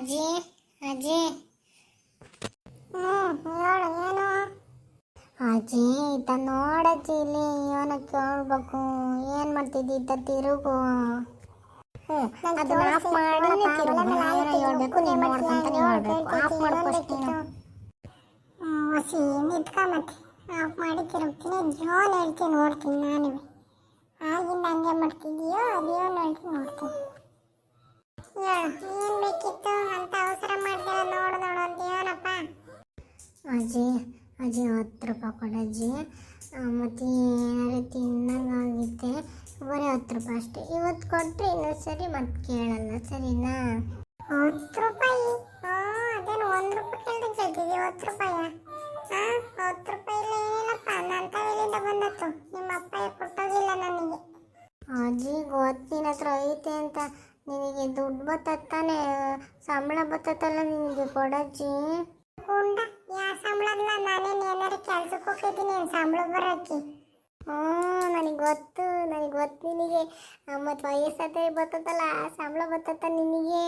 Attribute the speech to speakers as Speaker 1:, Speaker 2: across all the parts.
Speaker 1: ಅಜ್ಜಿ ಅಜ್ಜಿ.
Speaker 2: ಹ್ಞೂ ಹೇಳು ಏನು?
Speaker 1: ಅಜ್ಜಿ ಇತ್ತ ನೋಡಜ್ಜಿ ಇಲ್ಲಿ ಇವನ ಕೇಳ್ಬೇಕು. ಏನು ಮಾಡ್ತಿದ್ದಿ ಇತ್ತ ತಿರುಗು. ಹ್ಮ್ ಅದನ್ನ ಆಫ್ ಮಾಡಿ ತಿರುಗು ಹೇಳ್ಬೇಕು ನೀನ್ ಹೇಳ್ಬೇಕು. ಆಫ್ ಮಾಡು ಫಸ್ಟ್ ನೀನು.
Speaker 2: ಹೊಸಿ ನಿಂತ್ಕ ಮತ್ತೆ. ಆಫ್ ಮಾಡಿ ತಿರುಗ್ತೀನಿ ಜೋನ್ ಹೇಳ್ತೀನಿ ನೋಡ್ತೀನಿ ನಾನು ಆಗಿಂದ ಹಂಗೆ ಮಾಡ್ತಿದ್ದೀಯೋ ಅದೇನು ಹೇಳ್ತೀನಿ ನೋಡ್ತೀನಿ. ಹೇಳು ಏನು ಬೇಕಿತ್ತು ಅಂತ ಅವಸರ ಮಾಡ್ತೀರ ನೋಡು ನೋಡು ಅಂತ ಏನಪ್ಪ
Speaker 1: ಅಜ್ಜಿ ಅಜ್ಜಿ ಹತ್ತು ರೂಪಾಯಿ ಕೊಡಜ್ಜಿ ಮತ್ತು ಏನಾದ್ರು ತಿನ್ನಂಗಾಗಿತ್ತೆ ಬರೀ ಹತ್ತು ರೂಪಾಯಿ ಅಷ್ಟೇ. ಇವತ್ತು ಕೊಟ್ಟರೆ ಇನ್ನೊಂದು ಸರಿ ಮತ್ತೆ ಕೇಳಲ್ಲ, ಸರಿನಾ?
Speaker 2: ಹತ್ತು ರೂಪಾಯಿ? ಅದೇನು ಒಂದು ರೂಪಾಯಿ ಕೇಳಿದ್ರೆ ಕೇಳ್ತಿದ್ದೀವಿ ಹತ್ತು ರೂಪಾಯ? ಹಾಂ, ಹತ್ತು ರೂಪಾಯಿ ಇಲ್ಲ, ಏನಿಲ್ಲಪ್ಪ. ನನ್ನ ತಲೆಯಿಂದ ಬಂದತ್ತು ನಿಮ್ಮ ಅಪ್ಪ ಕೊಟ್ಟೋಗಿಲ್ಲ ನನಗೆ.
Speaker 1: ಅಜ್ಜಿ ಗೊತ್ತಿನ ಹತ್ರ ಐತೆ ಅಂತ ನಿನಗೆ ದುಡ್ಡು ಬತ್ತತ್ತಾನೆ ಸಂಬಳ ಬತ್ತತ್ತಲ್ಲ ನಿನಗೆ ಕೊಡಜ್ಜಿ.
Speaker 2: ಗುಂಡ ಯಾ ಸಂಬಳಲ್ಲ ನಾನೇನು ಏನಾರು ಕೆಲ್ಸಕ್ಕೆ ಹೋಗಿದ್ದೀನಿ ಏನು ಸಂಬಳ ಬರೋಕ್ಕೆ?
Speaker 1: ಹ್ಞೂ, ನನಗೆ ಗೊತ್ತು ನನಗೆ ಗೊತ್ತು ನಿನಗೆ. ಮತ್ತು ವಯಸ್ಸತ್ತೆ ಬರ್ತದಲ್ಲ ಸಂಬಳ ಬರ್ತತ್ತ ನಿನಗೆ.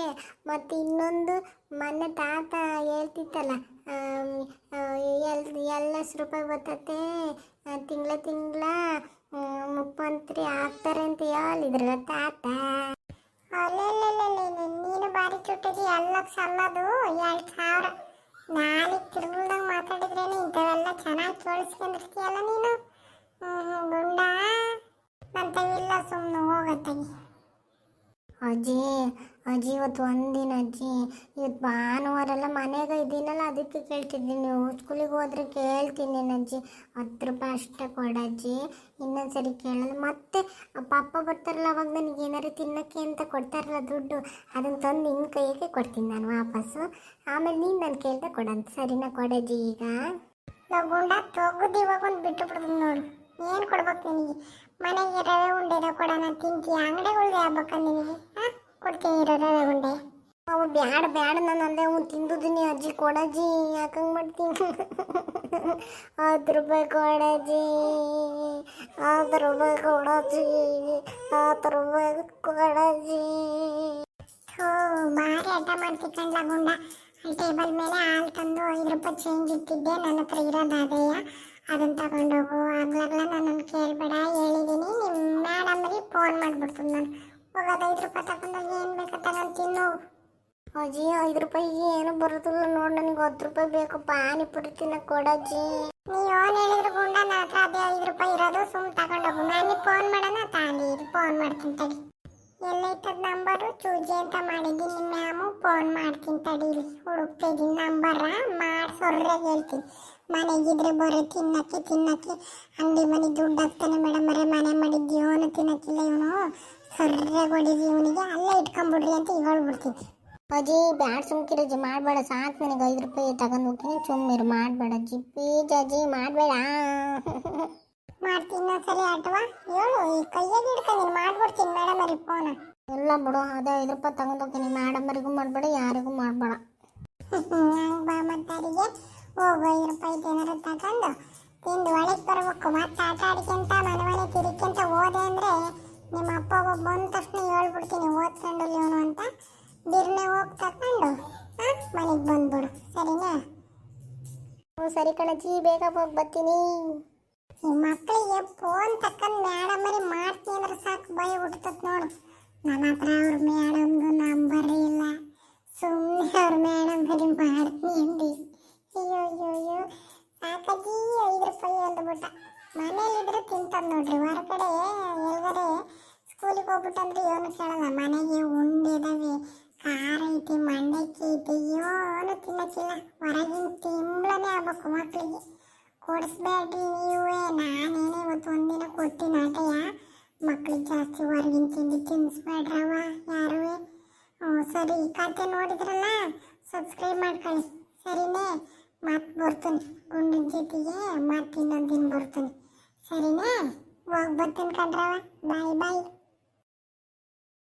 Speaker 1: ಮತ್ತು ಇನ್ನೊಂದು, ಮೊನ್ನೆ ತಾತ ಹೇಳ್ತಿತ್ತಲ್ಲ ಎಲ್ಲ ಎಲ್ಲ ಎಲ್ ರೂಪಾಯಿ ಬರ್ತತೆ ತಿಂಗಳ ತಿಂಗಳ ಮುಖ್ಯಮಂತ್ರಿ ಆಗ್ತಾರೆ ಅಂತ ಹೇಳಿದ್ರಲ್ಲ ತಾತ.
Speaker 2: ಅಲ್ಲಲ್ಲ ನೀನು ಬಾರಿ ಚುಟ್ಟಿದಿ ಎಲ್ಲ ಸಲ್ಲದು ಎರಡು ಸಾವಿರ. ನಾಳೆ ತಿರುಗುಳ್ದಂಗೆ ಮಾತಾಡಿದ್ರೇನೆ ಇಂಥವೆಲ್ಲ ಚೆನ್ನಾಗಿ ಕೇಳಿಸ್ಕೊಂಡಿರ್ತೀಯಲ್ಲ ನೀನು? ಗುಂಡ. ನಂತವಿಲ್ಲ ಸುಮ್ಮನೆ ಹೋಗತ್ತಾಗಿ
Speaker 1: ಅಜ್ಜಿ ಅಜ್ಜಿ ಇವತ್ತು ಒಂದಿನ ಅಜ್ಜಿ ಇವತ್ತು ಭಾನುವಾರ ಮನೆಗೆ ಇದ್ದೀನಲ್ಲ ಅದಕ್ಕೆ ಕೇಳ್ತಿದ್ದೀನಿ ನೀವು. ಸ್ಕೂಲಿಗೆ ಹೋದ್ರೆ ಕೇಳ್ತೀನಿ ಅಜ್ಜಿ ಹತ್ತು ರೂಪಾಯಿ ಅಷ್ಟೇ ಕೊಡಜ್ಜಿ ಇನ್ನೊಂದು ಸರಿ ಕೇಳಲ್ಲ. ಮತ್ತೆ ಪಾಪ ಬರ್ತಾರಲ್ಲ, ಅವಾಗ ನನಗೆ ಏನಾರು ತಿನ್ನೋಕ್ಕೆ ಅಂತ ಕೊಡ್ತಾರಲ್ಲ ದುಡ್ಡು ಅದನ್ನು ತಂದು ನಿನ್ನ ಕೈಗೆ ಕೊಡ್ತೀನಿ ನಾನು ವಾಪಸ್ಸು. ಆಮೇಲೆ ನೀನು ನಾನು ಕೇಳ್ದೆ ಕೊಡಂತ ಸರಿನಾ ಕೊಡಜ್ಜಿ ಈಗ.
Speaker 2: ನಾವು ಗುಂಡ, ತೊಗದು ಇವಾಗ ಒಂದು ಬಿಟ್ಟು ಬಿಡ್ತೀನಿ ನೋಡು. ಏನು ಕೊಡ್ಬೇಕು ನಿನಗೆ? ಮನೆಗೆ ರವೆ ಉಂಡೆನ ಕೊಡೋಣ, ತಿಂತೀಯ? ಅಂಗಡಿಗಳ್ದು ಆಗ್ಬೇಕ ನಿನಗೆ, ಹಾಂ? ಕೊಡ್ತೀನಿ ಇರೋ ರವೆ ಉಂಡೆ
Speaker 1: ಅವು ಬ್ಯಾಡ ಬ್ಯಾಡ ನಾನು ಅಂದೆ ಅವ್ನು ತಿಂದುದಿನಿ ಅಜ್ಜಿ ಕೊಡಜ್ಜಿ ಯಾಕಂಗೆ ಮಾಡ್ತೀನಿ ಹತ್ತು ರೂಪಾಯಿ ಕೊಡಜ್ಜಿ ಹತ್ತು ರೂಪಾಯಿ ಕೊಡಜ್ಜಿ ಹತ್ತು ರೂಪಾಯಿ ಕೊಡಜ್ಜಿ.
Speaker 2: ಹೋ, ಭಾರಿ ಹಠ ಮಾಡ್ತಿಕ್ಕಂಡ್ಲ ಗುಂಡ. ಟೇಬಲ್ ಮೇಲೆ ಹಾಲು ತಂದು ಐದು ರೂಪಾಯಿ ಚೇಂಜ್ ಇಟ್ಟಿದ್ದೆ. ನನ್ನ ಹತ್ರ ಇರೋದಾದೆಯ ಅದನ್ನು ತಗೊಂಡೋಗು. ಆಗ್ಲಾಗ್ಲ ನಾನು ಕೇಳಬೇಡ. ಹೇಳಿದ್ದೀನಿ ನಿಮ್ಮ ಮೇಡಮ್ಗೆ ಫೋನ್ ಮಾಡ್ಬಿಡ್ತೀನಿ ನಾನು. ಹೋಗೋದು ಐದು ರೂಪಾಯಿ ತಗೊಂಡೋಗಿ ಏನು ಬೇಕಂತ ನಾನು ತಿನ್ನು.
Speaker 1: ಅಜ್ಜಿ ಐದು ರೂಪಾಯಿಗೆ ಏನು ಬರೋದಿಲ್ಲ ನೋಡಿ ನನಗೆ ಹತ್ತು ರೂಪಾಯಿ ಬೇಕು ಪಾನಿಪುರಿ ತಿನ್ನಕ್ಕೆ ಕೊಡಜ್ಜಿ
Speaker 2: ನೀವು ಏನು ಹೇಳಿದ್ರು ಗುಂಡ ನನ್ನ ಹತ್ರ ಅದೇ ಐದು ರೂಪಾಯಿ ಇರೋದು, ಸುಮ್ ತಗೊಂಡೋಗು ನಾನು ಫೋನ್ ಮಾಡೋಣ ತಾಳಿ ಫೋನ್ ಮಾಡ್ತೀನಿ ತಡಿ. ಎಲ್ಲೈತದ ನಂಬರು, ಚೂಜಿ ಅಂತ ಮಾಡಿದ್ದೀನಿ ಮ್ಯಾಮು ಫೋನ್ ಮಾಡ್ತೀನಿ ತಡೀರಿ ಹುಡುಕ್ತಿದ್ದೀನಿ ನಂಬರ ಮಾಡ್ಸೋರ್ರೆ ಹೇಳ್ತೀನಿ. ಮನೆಗಿದ್ರೆ ಬರೋ, ತಿನ್ನಕ್ಕೆ ತಿನ್ನಕ್ಕೆ. ಅಂಗಡಿ ಮನೆ ದುಡ್ಡು ಹಾಕ್ತಾನೆ ಮೇಡಮ್, ಬರೀ, ಮನೆ ಮಾಡಿದ್ದು ಇವನು ತಿನ್ನಕ್ಕಿಲ್ಲ ಇವನು. ಸೊರ್ರೆಗೆ ಹೊಡಿದಿ ಇವನಿಗೆ? ಅಲ್ಲೇ ಇಟ್ಕೊಂಬಿಡ್ರಿ ಅಂತ ಹೇಳ್ಬಿಡ್ತೀನಿ.
Speaker 1: ಅಜ್ಜಿ ಬ್ಯಾಡ್ ಸುಮ್ಕಿರಜ್ಜಿ ಮಾಡಬೇಡ. ಸಾಕು ನನಗೆ ಐದು ರೂಪಾಯಿ ತಗೊಂಡು ಹೋಗ್ತೀನಿ. ಸುಮ್ಮಿರು ಮಾಡಬೇಡ ಅಜ್ಜಿ ಪ್ಲೀಸ್ ಅಜ್ಜಿ ಮಾಡಬೇಡ.
Speaker 2: ಮಾಡ್ತೀನಿ ಸರಿ ಆಟವಾ ಹೇಳು ಈ ಕೈಯಲ್ಲಿ ಹಿಡ್ಕೊಂಡು ಮಾಡ್ಬಿಡ್ತೀನಿ ಮೇಡಮ್ ಅವ್ರಿಗೆ ಫೋನ
Speaker 1: ಇಲ್ಲ ಬಿಡು ಅದೇ ಐದು ರೂಪಾಯಿ ತಗೊಂಡು ಹೋಗ್ತೀನಿ. ಮೇಡಮರಿಗೂ ಮಾಡಬೇಡ ಯಾರಿಗೂ ಮಾಡಬೇಡ.
Speaker 2: ಹಂಗೆ ಬಾ ಮತ್ತಾರಿಗೆ ಹೋಗು ಐದು ರೂಪಾಯಿ ಏನಾರು ತಗೊಂಡು ತಿಂದು ಒಳಗೆ ಬರ್ಬೇಕು. ಮತ್ತೆ ಆಟ ಆಡ್ಕೊಂತ ಮನೆ ಮನೆ ತಿರುಗ್ಕೊಂತ ಹೋದೆ ಅಂದರೆ ನಿಮ್ಮ ಅಪ್ಪ ಒಬ್ಬ ಬಂದ ತಕ್ಷಣ ಹೇಳ್ಬಿಡ್ತೀನಿ ಓದ್ಕೊಂಡು ಇವನು ಅಂತ. ಬಿರ್ನೆ ಹೋಗಿ ತಕೊಂಡು ಮನೆಗೆ ಬಂದ್ಬಿಡು. ಸರಿನಾ?
Speaker 1: ಹ್ಞೂ ಸರಿ ಕಣಜ್ಜಿ ಬೇಗ ಹೋಗಿ, ಬರ್ತೀನಿ.
Speaker 2: ಈ ಮಕ್ಕಳಿಗೆ ಫೋನ್ ತಕ್ಕಂಡು ಮೇಡಮರಿ ಮಾಡ್ತೀನಿ ಅಂದ್ರೆ ಸಾಕು, ಭಯ ಹುಟ್ಟತ್ ನೋಡು. ನನ್ನ ಹತ್ರ ಅವ್ರ ಮೇಡಮ್ದು ನಂಬರ್ ಇಲ್ಲ. ಸುಮ್ಮನೆ ಅವ್ರ ಮೇಡಮ್ ಬರೀ ಮಾಡ್ತೀನಿ ಮನೇಲಿದ್ರೆ ತಿಂತದ್ ನೋಡ್ರಿ. ಹೊರಗಡೆ ಎಲ್ಲರೇ ಸ್ಕೂಲಿಗೆ ಹೋಗ್ಬಿಟ್ಟಂದ್ರೆ ಏನು ಕೇಳಲ್ಲ. ಮನೆಗೆ ಉಂಡೆ ಇದಾವೆ. ಖಾರ ಐತಿ, ಮಂಡಕ್ಕಿ ಐತಿ, ಏನು ತಿನ್ನಕ್ಕಿಲ್ಲ. ಹೊರಗಿನ ತಿಂಬ್ಳನೇ ಆಗ್ಬೇಕು ಮಕ್ಕಳಿಗೆ ಕೊಡಿಸ್ಬೇಡ್ರಿ ನೀವೇ. ನಾನೇನೇ ಇವತ್ತು ಒಂದಿನ ಕೊಟ್ಟಿನ ಆಟಯ್ಯ. ಮಕ್ಕಳಿಗೆ ಜಾಸ್ತಿ ಹೊರಗಿನ ತಿಂಡಿ ತಿನ್ನಿಸ್ಬೇಡ್ರವ ಯಾರೂ? ಸರಿ. ಈ ಕತೆ ನೋಡಿದ್ರಲ್ಲ ಸಬ್ಸ್ಕ್ರೈಬ್ ಮಾಡ್ಕೊಳ್ಳಿ. ಸರಿನೇ? ಮತ್ತೆ ಬರ್ತೀನಿ. ಗುಂಡಿನ ಜೊತೆಗೆ ಮತ್ತೆ ಇನ್ನೊಂದು ದಿನ ಬರ್ತೀನಿ. ಸರಿನಾ? ಹೋಗಿ ಬರ್ತೀನಿ ಕಣ್ರವ ಬಾಯ್ ಬಾಯ್.